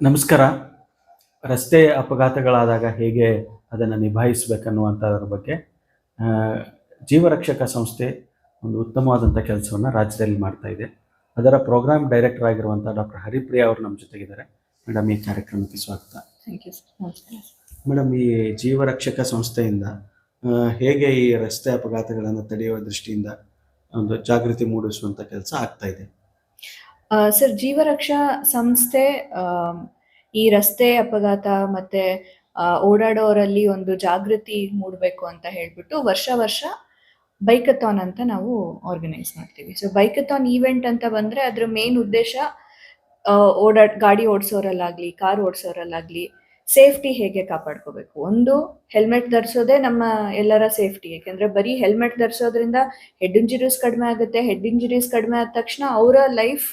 ನಮಸ್ಕಾರ. ರಸ್ತೆ ಅಪಘಾತಗಳಾದಾಗ ಹೇಗೆ ಅದನ್ನು ನಿಭಾಯಿಸಬೇಕನ್ನುವಂಥದ್ರ ಬಗ್ಗೆ ಜೀವರಕ್ಷಕ ಸಂಸ್ಥೆ ಒಂದು ಉತ್ತಮವಾದಂಥ ಕೆಲಸವನ್ನು ರಾಜ್ಯದಲ್ಲಿ ಮಾಡ್ತಾ ಇದೆ. ಅದರ ಪ್ರೋಗ್ರಾಮ್ ಡೈರೆಕ್ಟರ್ ಆಗಿರುವಂಥ ಡಾಕ್ಟರ್ ಹರಿಪ್ರಿಯಾ ಅವರು ನಮ್ಮ ಜೊತೆಗಿದ್ದಾರೆ. ಮೇಡಮ್ ಈ ಕಾರ್ಯಕ್ರಮಕ್ಕೆ ಸ್ವಾಗತ. ಥ್ಯಾಂಕ್ ಯು ಮೇಡಮ್ ಈ ಜೀವರಕ್ಷಕ ಸಂಸ್ಥೆಯಿಂದ ಹೇಗೆ ಈ ರಸ್ತೆ ಅಪಘಾತಗಳನ್ನು ತಡೆಯುವ ದೃಷ್ಟಿಯಿಂದ ಒಂದು ಜಾಗೃತಿ ಮೂಡಿಸುವಂಥ ಕೆಲಸ ಆಗ್ತಾ ಇದೆ? ಸರ್, ಜೀವರಕ್ಷಾ ಸಂಸ್ಥೆ ಈ ರಸ್ತೆ ಅಪಘಾತ ಮತ್ತೆ ಓಡಾಡೋರಲ್ಲಿ ಒಂದು ಜಾಗೃತಿ ಮೂಡಬೇಕು ಅಂತ ಹೇಳ್ಬಿಟ್ಟು ವರ್ಷ ವರ್ಷ ಬೈಕಥಾನ್ ಅಂತ ನಾವು ಆರ್ಗನೈಸ್ ಮಾಡ್ತೀವಿ. ಸೊ ಬೈಕಥಾನ್ ಈವೆಂಟ್ ಅಂತ ಬಂದ್ರೆ ಅದ್ರ ಮೇನ್ ಉದ್ದೇಶ ಓಡಾಡ್ ಗಾಡಿ ಓಡಿಸೋರಲ್ಲಾಗ್ಲಿ ಕಾರ್ ಓಡಿಸೋರಲ್ಲಾಗ್ಲಿ ಸೇಫ್ಟಿ ಹೇಗೆ ಕಾಪಾಡ್ಕೋಬೇಕು? ಒಂದು ಹೆಲ್ಮೆಟ್ ಧರಿಸೋದೇ ನಮ್ಮ ಎಲ್ಲರ ಸೇಫ್ಟಿ ಯಾಕೆಂದ್ರೆ ಬರೀ ಹೆಲ್ಮೆಟ್ ಧರಿಸೋದ್ರಿಂದ ಹೆಡ್ ಇಂಜುರೀಸ್ ಕಡಿಮೆ ಆಗುತ್ತೆ ಹೆಡ್ ಇಂಜುರೀಸ್ ಕಡಿಮೆ ಆದ ತಕ್ಷಣ ಅವರ ಲೈಫ್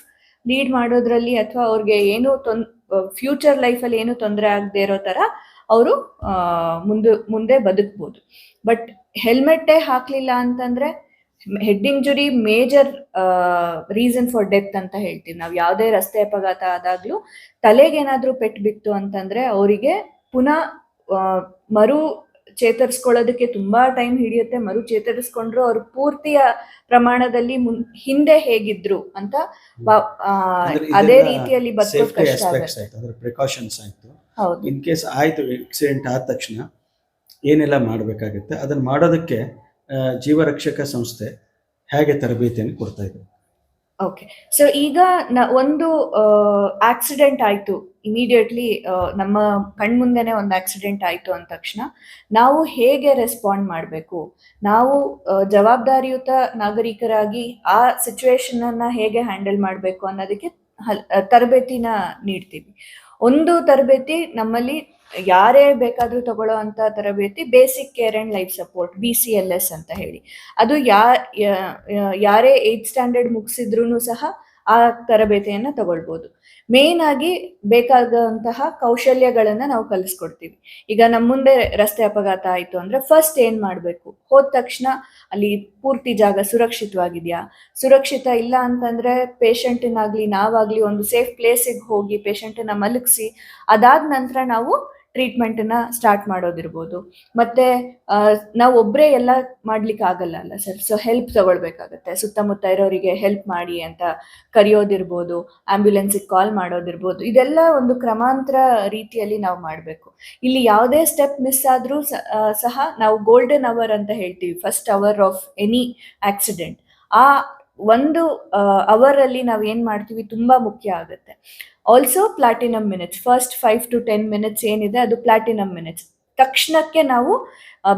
ಲೀಡ್ ಮಾಡೋದ್ರಲ್ಲಿ ಅಥವಾ ಅವ್ರಿಗೆ ಏನು ತೊಂದ್ ಫ್ಯೂಚರ್ ಲೈಫಲ್ಲಿ ಏನು ತೊಂದರೆ ಆಗದೆ ಇರೋ ಥರ ಅವರು ಮುಂದೆ ಮುಂದೆ ಬದುಕ್ಬೋದು. ಬಟ್ ಹೆಲ್ಮೆಟ್ಟೇ ಹಾಕಲಿಲ್ಲ ಅಂತಂದ್ರೆ head injury major reason for death ಅಂತ ಹೇಳ್ತೀವಿ. ನಾವು ಯಾವುದೇ ರಸ್ತೆ ಅಪಘಾತ ಆದಾಗ್ಲೂ ತಲೆಗೇನಾದ್ರೂ ಪೆಟ್ಟು ಬಿತ್ತು ಅಂತಂದ್ರೆ ಅವರಿಗೆ ಪುನಃ ಮರು ಚೇತರಿಸ್ಕೊಳ್ಳೋದಕ್ಕೆ ತುಂಬಾ ಟೈಮ್ ಹಿಡಿಯುತ್ತೆ. ಮರು ಚೇತರಿಸ್ಕೊಂಡ್ರು ಅವ್ರು ಪೂರ್ತಿಯ ಪ್ರಮಾಣದಲ್ಲಿ ಮುನ್ ಹಿಂದೆ ಹೇಗಿದ್ರು ಅಂತ ಅದೇ ರೀತಿಯಲ್ಲಿ ಬದುಕೋದು ಕಷ್ಟ ಪ್ರಿಕಾಷನ್ಸ್ ಆಯಿತು. ಇನ್ ಕೇಸ್ ಆಯ್ತು. ಆಕ್ಸಿಡೆಂಟ್ ಆದ ತಕ್ಷಣ ಏನೆಲ್ಲ ಮಾಡಬೇಕಾಗುತ್ತೆ ಅದನ್ನ ಮಾಡೋದಕ್ಕೆ ಜೀವರಕ್ಷಕ ಸಂಸ್ಥೆ ಹೇಗೆ ತರಬೇತಿಯನ್ನು ಕೊಡ್ತಾ ಇದೆ. ಓಕೆ ಸೊ ಈಗ ನ ಒಂದು ಆಕ್ಸಿಡೆಂಟ್ ಆಯ್ತು. ಇಮಿಡಿಯೇಟ್ಲಿ ನಮ್ಮ ಕಣ್ಮುಂದೆನೆ ಒಂದು ಆಕ್ಸಿಡೆಂಟ್ ಆಯ್ತು ಅಂದ ತಕ್ಷಣ ನಾವು ಹೇಗೆ ರೆಸ್ಪಾಂಡ್ ಮಾಡಬೇಕು? ನಾವು ಜವಾಬ್ದಾರಿಯುತ ನಾಗರಿಕರಾಗಿ ಆ ಸಿಚುವೇಶನನ್ನು ಹೇಗೆ ಹ್ಯಾಂಡಲ್ ಮಾಡಬೇಕು ಅನ್ನೋದಕ್ಕೆ ಆ, ತರಬೇತಿನ ನೀಡ್ತೀವಿ. ಒಂದು ತರಬೇತಿ ನಮ್ಮಲ್ಲಿ ಯಾರೇ ಬೇಕಾದ್ರೂ ತಗೊಳ್ಳೋ ಅಂತ ತರಬೇತಿ basic care and life support B C L S ಅಂತ ಹೇಳಿ. ಅದು ಯಾ ಯಾರೇ ಏತ್ ಸ್ಟ್ಯಾಂಡರ್ಡ್ ಮುಗಿಸಿದ್ರು ಸಹ ಆ ತರಬೇತಿಯನ್ನ ತಗೊಳ್ಬೋದು. ಮೇನ್ ಆಗಿ ಬೇಕಾದಂತಹ ಕೌಶಲ್ಯಗಳನ್ನ ನಾವು ಕಲಿಸ್ಕೊಡ್ತೀವಿ. ಈಗ ನಮ್ಮ ಮುಂದೆ ರಸ್ತೆ ಅಪಘಾತ ಆಯ್ತು ಅಂದ್ರೆ ಫಸ್ಟ್ ಏನ್ ಮಾಡ್ಬೇಕು? ಹೋದ ತಕ್ಷಣ ಅಲ್ಲಿ ಪೂರ್ತಿ ಜಾಗ ಸುರಕ್ಷಿತವಾಗಿದೆಯಾ? ಸುರಕ್ಷಿತ ಇಲ್ಲ ಅಂತಂದ್ರೆ ಪೇಷಂಟಿನಾಗಲಿ ನಾವಾಗ್ಲಿ ಒಂದು ಸೇಫ್ ಪ್ಲೇಸಿಗೆ ಹೋಗಿ ಪೇಷಂಟನ್ನು ಮಲಗಿಸಿ, ಅದಾದ ನಂತರ ನಾವು ಟ್ರೀಟ್ಮೆಂಟನ್ನ ಸ್ಟಾರ್ಟ್ ಮಾಡೋದಿರ್ಬೋದು. ಮತ್ತೆ ನಾವು ಒಬ್ಬರೇ ಎಲ್ಲ ಮಾಡ್ಲಿಕ್ಕೆ ಆಗಲ್ಲ ಅಲ್ಲ ಸರ್ ಸೊ ಹೆಲ್ಪ್ ತಗೊಳ್ಬೇಕಾಗತ್ತೆ. ಸುತ್ತಮುತ್ತ ಇರೋರಿಗೆ ಹೆಲ್ಪ್ ಮಾಡಿ ಅಂತ ಕರೆಯೋದಿರ್ಬೋದು ಆಂಬ್ಯುಲೆನ್ಸಿಗೆ ಕಾಲ್ ಮಾಡೋದಿರ್ಬೋದು. ಇದೆಲ್ಲ ಒಂದು ಕ್ರಮಾಂತರ ರೀತಿಯಲ್ಲಿ ನಾವು ಮಾಡಬೇಕು. ಇಲ್ಲಿ ಯಾವುದೇ ಸ್ಟೆಪ್ ಮಿಸ್ ಆದರೂ ಸಹ ನಾವು ಗೋಲ್ಡನ್ ಅವರ್ ಅಂತ ಹೇಳ್ತೀವಿ. First hour of any accident ಆ ಒಂದು ಅವರಲ್ಲಿ ನಾವು ಏನು ಮಾಡ್ತೀವಿ ತುಂಬ ಮುಖ್ಯ ಆಗುತ್ತೆ. Also platinum minutes first five to ten minutes ಏನಿದೆ ಅದು ಪ್ಲಾಟಿನಮ್ ಮಿನಿಟ್ಸ್ ತಕ್ಷಣಕ್ಕೆ ನಾವು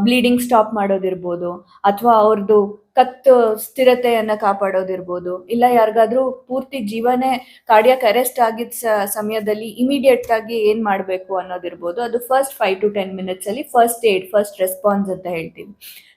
ಬ್ಲೀಡಿಂಗ್ ಸ್ಟಾಪ್ ಮಾಡೋದಿರ್ಬೋದು, ಅಥವಾ ಅವ್ರದ್ದು ಕತ್ತು ಸ್ಥಿರತೆಯನ್ನ ಕಾಪಾಡೋದಿರ್ಬೋದು. ಇಲ್ಲ ಯಾರಿಗಾದ್ರೂ ಪೂರ್ತಿ ಜೀವನೇ ಕಾರ್ಡಿಯಾಕ್ ಅರೆಸ್ಟ್ ಆಗಿದ್ದ ಸಮಯದಲ್ಲಿ ಇಮಿಡಿಯೇಟ್ ಆಗಿ ಏನ್ ಮಾಡಬೇಕು ಅನ್ನೋದಿರ್ಬೋದು. ಅದು first five to ten minutes ಅಲ್ಲಿ ಫಸ್ಟ್ ಏಡ್ ಫಸ್ಟ್ ರೆಸ್ಪಾನ್ಸ್ ಅಂತ ಹೇಳ್ತೀವಿ.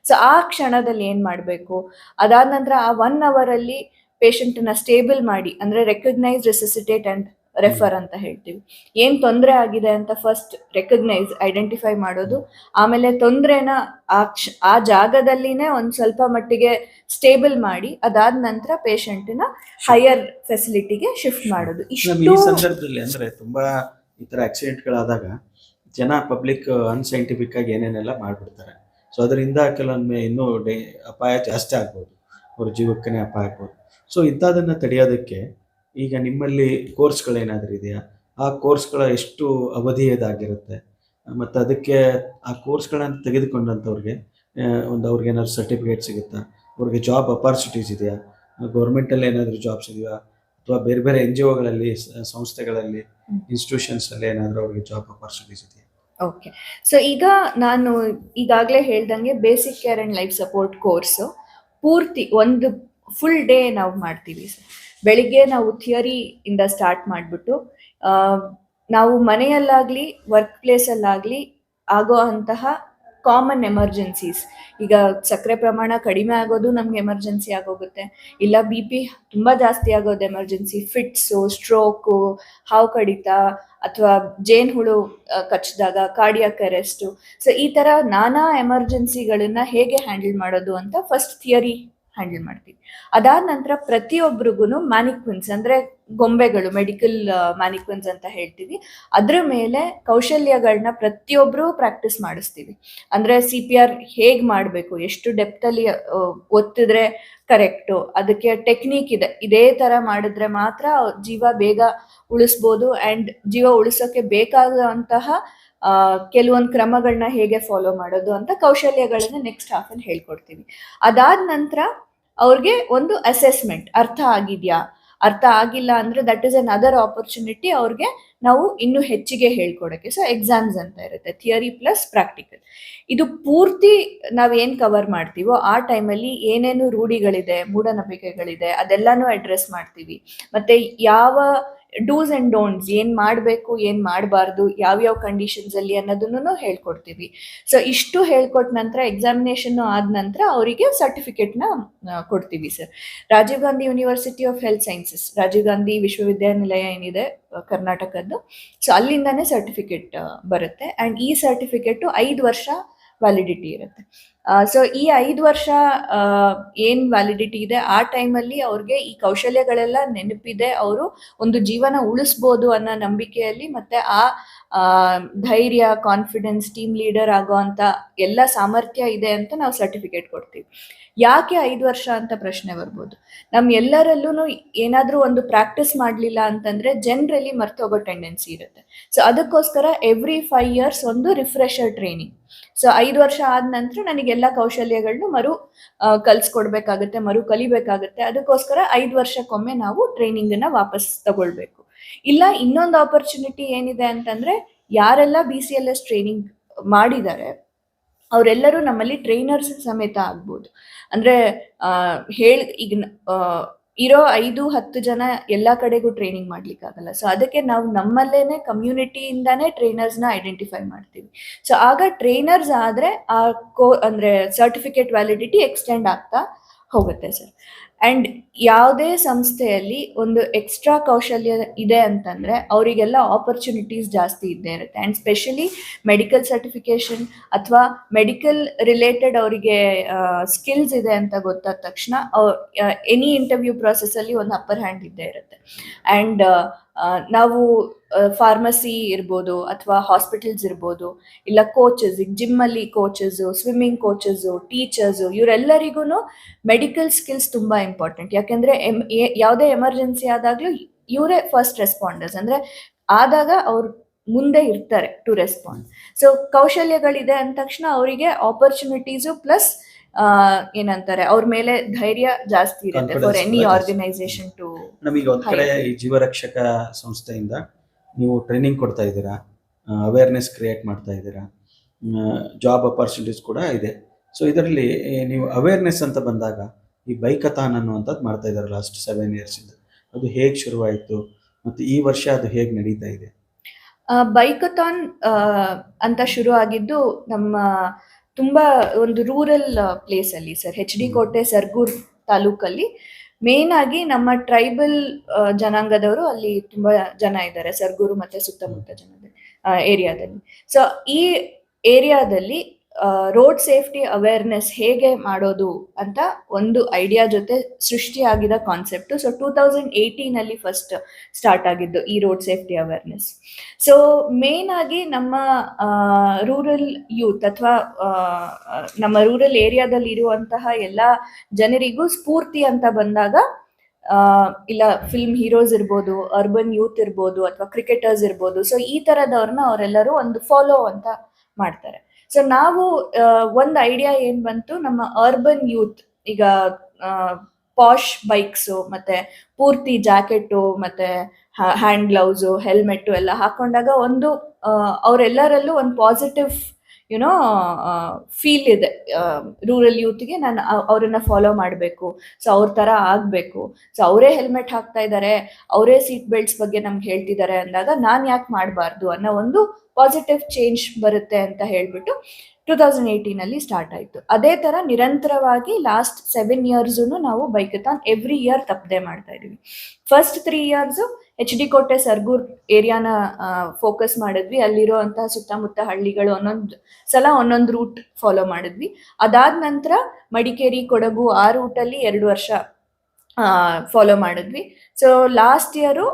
ಸೊ ಆ ಕ್ಷಣದಲ್ಲಿ ಏನ್ ಮಾಡಬೇಕು? ಅದಾದ ನಂತರ ಆ ಒನ್ ಅವರ್ ಅಲ್ಲಿ ಪೇಷಂಟ್ನ ಸ್ಟೇಬಲ್ ಮಾಡಿ, ಅಂದ್ರೆ ರೆಕಗ್ನೈಸ್ ರೆಸಿಸಿಟೇಟ್ ಅಂಡ್ ರೆಫರ್ ಅಂತ ಹೇಳ್ತೀವಿ. ಏನ್ ತೊಂದರೆ ಆಗಿದೆ ಅಂತ ಫಸ್ಟ್ ರೆಕಗ್ನೈಸ್ ಐಡೆಂಟಿಫೈ ಮಾಡೋದು. ಆಮೇಲೆ ತೊಂದ್ರೆನ ಆ ಕ್ಷ- ಆ ಜಾಗದಲ್ಲಿನೇ ಒಂದ್ ಸ್ವಲ್ಪ ಮಟ್ಟಿಗೆ ಸ್ಟೇಬಲ್ ಮಾಡಿ ಅದಾದ ನಂತರ ಪೇಷಂಟ್ನ ಹೈಯರ್ ಫೆಸಿಲಿಟಿಗೆ ಶಿಫ್ಟ್ ಮಾಡೋದು. ಈ ಸಂದರ್ಭದಲ್ಲಿ ಅಂದ್ರೆ ತುಂಬಾ ಈ ತರ ಆಕ್ಸಿಡೆಂಟ್ಗಳಾದಾಗ ಜನ ಪಬ್ಲಿಕ್ ಅನ್ಸೈಂಟಿಫಿಕ್ ಆಗಿ ಏನೇನೆಲ್ಲ ಮಾಡ್ಬಿಡ್ತಾರೆ. ಸೊ ಅದರಿಂದ ಕೆಲವೊಮ್ಮೆ ಇನ್ನೂ ಡೇ ಅಪಾಯ ಜಾಸ್ತಿ ಆಗ್ಬೋದು. ಅವ್ರ ಜೀವಕ್ಕನೇ ಅಪಾಯ ಆಗ್ಬೋದು. ಸೊ ಇಂಥದನ್ನ ತಡೆಯೋದಕ್ಕೆ ಈಗ ನಿಮ್ಮಲ್ಲಿ ಕೋರ್ಸ್ಗಳೇನಾದರೂ ಇದೆಯಾ? ಆ ಕೋರ್ಸ್ಗಳ ಎಷ್ಟು ಅವಧಿಯದಾಗಿರುತ್ತೆ? ಮತ್ತು ಅದಕ್ಕೆ ಆ ಕೋರ್ಸ್ಗಳನ್ನು ತೆಗೆದುಕೊಂಡಂಥವ್ರಿಗೆ ಒಂದು ಅವ್ರಿಗೆ ಏನಾದ್ರು ಸರ್ಟಿಫಿಕೇಟ್ ಸಿಗುತ್ತಾ? ಅವ್ರಿಗೆ ಜಾಬ್ ಅಪಾರ್ಚುನಿಟೀಸ್ ಇದೆಯಾ? ಗೌರ್ಮೆಂಟಲ್ಲಿ ಏನಾದರೂ ಜಾಬ್ಸ್ ಇದೆಯಾ? ಅಥವಾ ಬೇರೆ ಬೇರೆ ಎನ್ ಜಿ ಒಗಳಲ್ಲಿ ಸಂಸ್ಥೆಗಳಲ್ಲಿ ಇನ್ಸ್ಟಿಟ್ಯೂಷನ್ಸಲ್ಲಿ ಏನಾದರೂ ಅವ್ರಿಗೆ ಜಾಬ್ ಅಪಾರ್ಚುನಿಟೀಸ್ ಇದೆಯಾ? ಓಕೆ ಸೊ ಈಗ ನಾನು ಈಗಾಗಲೇ ಹೇಳ್ದಂಗೆ basic care and life support course ಪೂರ್ತಿ ಒಂದು ಫುಲ್ ಡೇ ನಾವು ಮಾಡ್ತೀವಿ ಸರ್. ಬೆಳಿಗ್ಗೆ ನಾವು ಥಿಯರಿ ಇಂದ ಸ್ಟಾರ್ಟ್ ಮಾಡಿಬಿಟ್ಟು ನಾವು ಮನೆಯಲ್ಲಾಗಲಿ ವರ್ಕ್ ಪ್ಲೇಸಲ್ಲಾಗಲಿ ಆಗೋ ಅಂತಹ ಕಾಮನ್ ಎಮರ್ಜೆನ್ಸೀಸ್ ಈಗ ಸಕ್ಕರೆ ಪ್ರಮಾಣ ಕಡಿಮೆ ಆಗೋದು ನಮ್ಗೆ ಎಮರ್ಜೆನ್ಸಿ ಆಗೋಗುತ್ತೆ. ಇಲ್ಲ ಬಿ ಪಿ ತುಂಬ ಜಾಸ್ತಿ ಆಗೋದು ಎಮರ್ಜೆನ್ಸಿ ಫಿಟ್ಸು ಸ್ಟ್ರೋಕು ಹಾವು ಕಡಿತ, ಅಥವಾ ಜೇನ್ ಹುಳು ಕಚ್ಚಿದಾಗ ಕಾರ್ಡಿಯಾಕ್ ಅರೆಸ್ಟು ಸೊ ಈ ಥರ ನಾನಾ ಎಮರ್ಜೆನ್ಸಿಗಳನ್ನು ಹೇಗೆ ಹ್ಯಾಂಡಲ್ ಮಾಡೋದು ಅಂತ ಫಸ್ಟ್ ಥಿಯರಿ ಹ್ಯಾಂಡಲ್ ಮಾಡ್ತೀವಿ. ಅದಾದ ನಂತರ ಪ್ರತಿಯೊಬ್ಬರಿಗೂ ಮ್ಯಾನಿಕ್ವಿನ್ಸ್ ಅಂದರೆ ಗೊಂಬೆಗಳು, ಮೆಡಿಕಲ್ ಮ್ಯಾನಿಕ್ವಿನ್ಸ್ ಅಂತ ಹೇಳ್ತೀವಿ. ಅದ್ರ ಮೇಲೆ ಕೌಶಲ್ಯಗಳನ್ನ ಪ್ರತಿಯೊಬ್ಬರು ಪ್ರಾಕ್ಟೀಸ್ ಮಾಡಿಸ್ತೀವಿ. ಅಂದ್ರೆ ಸಿ ಪಿ ಆರ್ ಹೇಗೆ ಮಾಡಬೇಕು, ಎಷ್ಟು ಡೆಪ್ತಲ್ಲಿ ಒತ್ತಿದ್ರೆ ಕರೆಕ್ಟು, ಅದಕ್ಕೆ ಟೆಕ್ನಿಕ್ ಇದೆ. ಇದೇ ತರ ಮಾಡಿದ್ರೆ ಮಾತ್ರ ಜೀವ ಬೇಗ ಉಳಿಸ್ಬೋದು, ಅಂಡ್ ಜೀವ ಉಳಿಸೋಕೆ ಬೇಕಾಗುವಂತಹ ಕೆಲವೊಂದು ಕ್ರಮಗಳನ್ನ ಹೇಗೆ ಫಾಲೋ ಮಾಡೋದು ಅಂತ ಕೌಶಲ್ಯಗಳನ್ನ ನೆಕ್ಸ್ಟ್ ಹಾಫ್ ಅಲ್ಲಿ ಹೇಳ್ಕೊಡ್ತೀವಿ. ಅದಾದ ನಂತರ ಅವ್ರಿಗೆ ಒಂದು ಅಸೆಸ್ಮೆಂಟ್ ಅರ್ಥ ಆಗಿದ್ಯಾ? ಅರ್ಥ ಆಗಿಲ್ಲ ಅಂದ್ರೆ that is another opportunity ಅವ್ರಿಗೆ ನಾವು ಇನ್ನೂ ಹೆಚ್ಚಿಗೆ ಹೇಳ್ಕೊಡಕ್ಕೆ. ಸೊ ಎಕ್ಸಾಮ್ಸ್ ಅಂತ ಇರುತ್ತೆ ಥಿಯರಿ ಪ್ಲಸ್ ಪ್ರಾಕ್ಟಿಕಲ್ ಇದು ಪೂರ್ತಿ ನಾವೇನ್ ಕವರ್ ಮಾಡ್ತೀವೋ ಆ ಟೈಮಲ್ಲಿ ಏನೇನು ರೂಢಿಗಳಿದೆ, ಮೂಢನಂಬಿಕೆಗಳಿದೆ ಅದೆಲ್ಲನೂ ಅಡ್ರೆಸ್ ಮಾಡ್ತೀವಿ. ಮತ್ತೆ ಯಾವ ಡೂಸ್ ಆ್ಯಂಡ್ ಡೋಂಟ್ಸ್ ಏನು ಮಾಡಬೇಕು, ಏನು ಮಾಡಬಾರ್ದು ಕಂಡೀಷನ್ಸ್ ಅಲ್ಲಿ ಅನ್ನೋದನ್ನು ಹೇಳ್ಕೊಡ್ತೀವಿ. ಸೊ ಇಷ್ಟು ಹೇಳ್ಕೊಟ್ಟ ನಂತರ ಎಕ್ಸಾಮಿನೇಷನ್ನು ಆದ ನಂತರ ಅವರಿಗೆ ಸರ್ಟಿಫಿಕೇಟ್ನ ಕೊಡ್ತೀವಿ sir Rajiv Gandhi university of health sciences Rajiv Gandhi ವಿಶ್ವವಿದ್ಯಾನಿಲಯ ಏನಿದೆ, ಕರ್ನಾಟಕದ್ದು. ಸೊ ಅಲ್ಲಿಂದಾನೇ ಸರ್ಟಿಫಿಕೇಟ್ ಬರುತ್ತೆ. ಆ್ಯಂಡ್ ಈ ಸರ್ಟಿಫಿಕೇಟು ಐದು ವರ್ಷ ವ್ಯಾಲಿಡಿಟಿ ಇರುತ್ತೆ. ಸೊ ಈ ಐದು ವರ್ಷ ಏನ್ ವ್ಯಾಲಿಡಿಟಿ ಇದೆ, ಆ ಟೈಮಲ್ಲಿ ಅವ್ರಿಗೆ ಈ ಕೌಶಲ್ಯಗಳೆಲ್ಲ ನೆನಪಿದೆ, ಅವರು ಒಂದು ಜೀವನ ಉಳಿಸ್ಬೋದು ಅನ್ನೋ ನಂಬಿಕೆಯಲ್ಲಿ ಮತ್ತೆ ಆ ಧೈರ್ಯ ಕಾನ್ಫಿಡೆನ್ಸ್ ಟೀಮ್ ಲೀಡರ್ ಆಗೋ ಅಂತ ಎಲ್ಲ ಸಾಮರ್ಥ್ಯ ಇದೆ ಅಂತ ನಾವು ಸರ್ಟಿಫಿಕೇಟ್ ಕೊಡ್ತೀವಿ. ಯಾಕೆ ಐದು ವರ್ಷ ಅಂತ ಪ್ರಶ್ನೆ ಬರ್ಬೋದು? ನಮ್ ಎಲ್ಲರಲ್ಲೂ ಏನಾದ್ರೂ ಒಂದು ಪ್ರಾಕ್ಟೀಸ್ ಮಾಡಲಿಲ್ಲ ಅಂತಂದ್ರೆ ಜನರಲಿ ಮರ್ತೋಗೋ ಟೆಂಡೆನ್ಸಿ ಇರುತ್ತೆ. ಸೊ ಅದಕ್ಕೋಸ್ಕರ ಎವ್ರಿ ಫೈವ್ ಇಯರ್ಸ್ ಒಂದು ರಿಫ್ರೆಶರ್ ಟ್ರೈನಿಂಗ್ ಸೊ ಐದು ವರ್ಷ ಆದ ನಂತರ ನನಗೆಲ್ಲ ಕೌಶಲ್ಯಗಳನ್ನ ಮರು ಕಲ್ಸ್ಕೊಡ್ಬೇಕಾಗತ್ತೆ, ಮರು ಕಲಿಬೇಕಾಗತ್ತೆ. ಅದಕ್ಕೋಸ್ಕರ ಐದು ವರ್ಷಕ್ಕೊಮ್ಮೆ ನಾವು ಟ್ರೈನಿಂಗ್ ಅನ್ನ ವಾಪಸ್ ತಗೊಳ್ಬೇಕು. ಇಲ್ಲ, ಇನ್ನೊಂದು ಆಪರ್ಚುನಿಟಿ ಏನಿದೆ ಅಂತಂದ್ರೆ, ಯಾರೆಲ್ಲ B C L S training ಮಾಡಿದ್ದಾರೆ ಅವರೆಲ್ಲರೂ ನಮ್ಮಲ್ಲಿ ಟ್ರೈನರ್ಸ್ ಸಮೇತ ಆಗ್ಬೋದು. ಅಂದ್ರೆ ಹೇಳ್, ಈಗ ಇರೋ ಐದು, ಹತ್ತು ಜನ ಎಲ್ಲ ಕಡೆಗೂ ಟ್ರೈನಿಂಗ್ ಮಾಡ್ಲಿಕ್ಕಾಗಲ್ಲ ಸೊ ಅದಕ್ಕೆ ನಾವು ನಮ್ಮಲ್ಲೇನೆ ಕಮ್ಯುನಿಟಿಯಿಂದಾನೇ ಟ್ರೈನರ್ಸ್ನ ಐಡೆಂಟಿಫೈ ಮಾಡ್ತೀವಿ. ಸೊ ಆಗ ಟ್ರೈನರ್ಸ್ ಆದ್ರೆ ಆ ಕೋ ಅಂದ್ರೆ ಸರ್ಟಿಫಿಕೇಟ್ ವ್ಯಾಲಿಡಿಟಿ ಎಕ್ಸ್ಟೆಂಡ್ ಆಗ್ತಾ ಹೋಗುತ್ತೆ ಸರ್ ಅಂಡ್ ಯಾವುದೇ ಸಂಸ್ಥೆಯಲ್ಲಿ ಒಂದು ಎಕ್ಸ್ಟ್ರಾ ಕೌಶಲ್ಯ ಇದೆ ಅಂತಂದರೆ ಅವರಿಗೆಲ್ಲ ಆಪರ್ಚುನಿಟೀಸ್ ಜಾಸ್ತಿ ಇದ್ದೇ ಇರುತ್ತೆ. ಆ್ಯಂಡ್ ಸ್ಪೆಷಲಿ ಮೆಡಿಕಲ್ ಸರ್ಟಿಫಿಕೇಷನ್ ಅಥವಾ ಮೆಡಿಕಲ್ ರಿಲೇಟೆಡ್ ಅವರಿಗೆ ಸ್ಕಿಲ್ಸ್ ಇದೆ ಅಂತ ಗೊತ್ತಾದ ತಕ್ಷಣ ಎನಿ ಇಂಟರ್ವ್ಯೂ ಪ್ರಾಸೆಸ್ಸಲ್ಲಿ ಒಂದು ಅಪ್ಪರ್ ಹ್ಯಾಂಡ್ ಇದ್ದೇ ಇರುತ್ತೆ. ಆ್ಯಂಡ್ ನಾವು ಫಾರ್ಮಸಿ ಇರ್ಬೋದು ಅಥವಾ ಹಾಸ್ಪಿಟಲ್ಸ್ ಇರ್ಬೋದು ಇಲ್ಲ ಕೋಚಸ್ ಈಗ ಜಿಮ್ಮಲ್ಲಿ ಕೋಚಸ್ಸು ಸ್ವಿಮ್ಮಿಂಗ್ ಕೋಚಸ್ಸು ಟೀಚರ್ಸು ಇವರೆಲ್ಲರಿಗೂ ಮೆಡಿಕಲ್ ಸ್ಕಿಲ್ಸ್ ತುಂಬ ಇಂಪಾರ್ಟೆಂಟ್ ಯಾಕೆಂದರೆ ಎಂ ಯಾವುದೇ ಎಮರ್ಜೆನ್ಸಿ ಆದಾಗಲೂ ಇವರೇ ಫಸ್ಟ್ ರೆಸ್ಪಾಂಡರ್ಸ್ ಅಂದರೆ ಆದಾಗ ಅವ್ರು ಮುಂದೆ ಇರ್ತಾರೆ ಟು ರೆಸ್ಪಾಂಡ್ ಸೊ ಕೌಶಲ್ಯಗಳಿದೆ ಅಂದ ತಕ್ಷಣ ಅವರಿಗೆ ಆಪರ್ಚುನಿಟೀಸು ಪ್ಲಸ್ ಏನಂತಾರೆ ಅವ್ರ ಮೇಲೆ ಧೈರ್ಯ ಜಾಸ್ತಿ ಇರುತ್ತೆ ಫಾರ್ ಎನಿ ಆರ್ಗನೈಸೇಷನ್ ಟು ನಮಗೆ ಒಂದ್ ಕಡೆ ಈ ಜೀವರಕ್ಷಕ ಸಂಸ್ಥೆಯಿಂದ ನೀವು ಟ್ರೈನಿಂಗ್ ಕೊಡ್ತಾ ಇದ್ದೀರಾ? ಅವೇರ್ನೆಸ್ ಕ್ರಿಯೇಟ್ ಮಾಡ್ತಾ ಇದ್ದೀರಾ? ಜಾಬ್ ಅಪರ್ಚುನಿಟೀಸ್ ಕೂಡ ಇದೆ. ಸೊ ಇದರಲ್ಲಿ ನೀವು ಅವೇರ್ನೆಸ್ ಅಂತ ಬಂದಾಗ ಈ ಬೈಕಥಾನ್ ಅನ್ನುವಂಥದ್ದು ಮಾಡ್ತಾ ಇದ್ದಾರೆ ಲಾಸ್ಟ್ ಸೆವೆನ್ ಇಯರ್ಸಿಂದ ಅದು ಹೇಗೆ ಶುರುವಾಯಿತು? ಮತ್ತು ಈ ವರ್ಷ ಅದು ಹೇಗೆ ನಡೀತಾ ಇದೆ? ಬೈಕಥಾನ್ ಅಂತ ಶುರು ಆಗಿದ್ದು ನಮ್ಮ ತುಂಬ ಒಂದು ರೂರಲ್ ಪ್ಲೇಸಲ್ಲಿ sir. H D Kote Sargur ತಾಲೂಕಲ್ಲಿ. ಮೇನ್ ಆಗಿ ನಮ್ಮ ಟ್ರೈಬಲ್ ಜನಾಂಗದವರು ಅಲ್ಲಿ ತುಂಬಾ ಜನ ಇದ್ದಾರೆ. ಸರ್ಗೂರು ಮತ್ತೆ ಸುತ್ತಮುತ್ತ ಜನ ಏರಿಯಾದಲ್ಲಿ ಸೊ ಈ ಏರಿಯಾದಲ್ಲಿ ರೋಡ್ ಸೇಫ್ಟಿ ಅವೇರ್ನೆಸ್ ಹೇಗೆ ಮಾಡೋದು ಅಂತ ಒಂದು ಐಡಿಯಾ ಜೊತೆ ಸೃಷ್ಟಿಯಾಗಿದ ಕಾನ್ಸೆಪ್ಟು ಸೊ ಟೂ ತೌಸಂಡ್ ಏಯ್ಟೀನಲ್ಲಿ ಫಸ್ಟ್ ಸ್ಟಾರ್ಟ್ ಆಗಿದ್ದು ಈ road safety awareness so main ಆಗಿ ನಮ್ಮ ರೂರಲ್ ಯೂತ್ ಅಥವಾ ನಮ್ಮ ರೂರಲ್ ಏರಿಯಾದಲ್ಲಿ ಇರುವಂತಹ ಎಲ್ಲ ಜನರಿಗೂ ಸ್ಫೂರ್ತಿ ಅಂತ ಬಂದಾಗ ಇಲ್ಲ ಫಿಲ್ಮ್ ಹೀರೋಸ್ ಇರ್ಬೋದು ಅರ್ಬನ್ ಯೂತ್ ಇರ್ಬೋದು ಅಥವಾ ಕ್ರಿಕೆಟರ್ಸ್ ಇರ್ಬೋದು. ಸೊ ಈ ಥರದವ್ರನ್ನ ಅವರೆಲ್ಲರೂ ಒಂದು ಫಾಲೋ ಅಂತ ಮಾಡ್ತಾರೆ. ಸೊ ನಾವು ಒಂದು ಐಡಿಯಾ ಏನ್ ಬಂತು? ನಮ್ಮ ಅರ್ಬನ್ ಯೂತ್ ಈಗ ಪಾಶ್ ಬೈಕ್ಸು ಮತ್ತೆ ಪೂರ್ತಿ ಜಾಕೆಟು, ಮತ್ತೆ ಹ್ಯಾಂಡ್ ಗ್ಲೌಸು ಹೆಲ್ಮೆಟ್ಟು ಎಲ್ಲ ಹಾಕೊಂಡಾಗ ಒಂದು ಅವರೆಲ್ಲರಲ್ಲೂ ಒಂದು ಪಾಸಿಟಿವ್ ಯುನೋ ಫೀಲ್ ಇದೆ. ರೂರಲ್ ಯೂತ್ಗೆ ನಾನು ಅವರನ್ನ ಫಾಲೋ ಮಾಡಬೇಕು. ಸೊ ಅವ್ರ ಥರ ಆಗಬೇಕು. ಸೊ ಅವರೇ ಹೆಲ್ಮೆಟ್ ಹಾಕ್ತಾ ಇದ್ದಾರೆ ಅವರೇ ಸೀಟ್ ಬೆಲ್ಟ್ಸ್ ಬಗ್ಗೆ ನಮ್ಗೆ ಹೇಳ್ತಿದ್ದಾರೆ ಅಂದಾಗ ನಾನು ಯಾಕೆ ಮಾಡಬಾರ್ದು ಅನ್ನೋ ಒಂದು ಪಾಸಿಟಿವ್ ಚೇಂಜ್ ಬರುತ್ತೆ ಅಂತ ಹೇಳ್ಬಿಟ್ಟು ಟೂ ತೌಸಂಡ್ ಏಯ್ಟೀನಲ್ಲಿ ಸ್ಟಾರ್ಟ್ ಆಯಿತು. ಅದೇ ಥರ ನಿರಂತರವಾಗಿ ಲಾಸ್ಟ್ ಸೆವೆನ್ ಇಯರ್ಸು ನಾವು ಬೈಕಥಾನ್ ಎವ್ರಿ ಇಯರ್ ತಪ್ಪದೆ ಮಾಡ್ತಾ ಇದೀವಿ first three years H D Kote Sargur ಏರಿಯಾನ focus ಮಾಡಿದ್ವಿ. ಅಲ್ಲಿರುವಂತಹ ಸುತ್ತಮುತ್ತ ಹಳ್ಳಿಗಳು ಒಂದೊಂದು ಸಲ ಒಂದೊಂದು ರೂಟ್ ಫಾಲೋ ಮಾಡಿದ್ವಿ. ಅದಾದ ನಂತರ ಮಡಿಕೇರಿ ಕೊಡಗು ಆ ರೂಟಲ್ಲಿ ಎರಡು ವರ್ಷ ಫಾಲೋ ಮಾಡಿದ್ವಿ. ಸೊ ಲಾಸ್ಟ್ ಇಯರು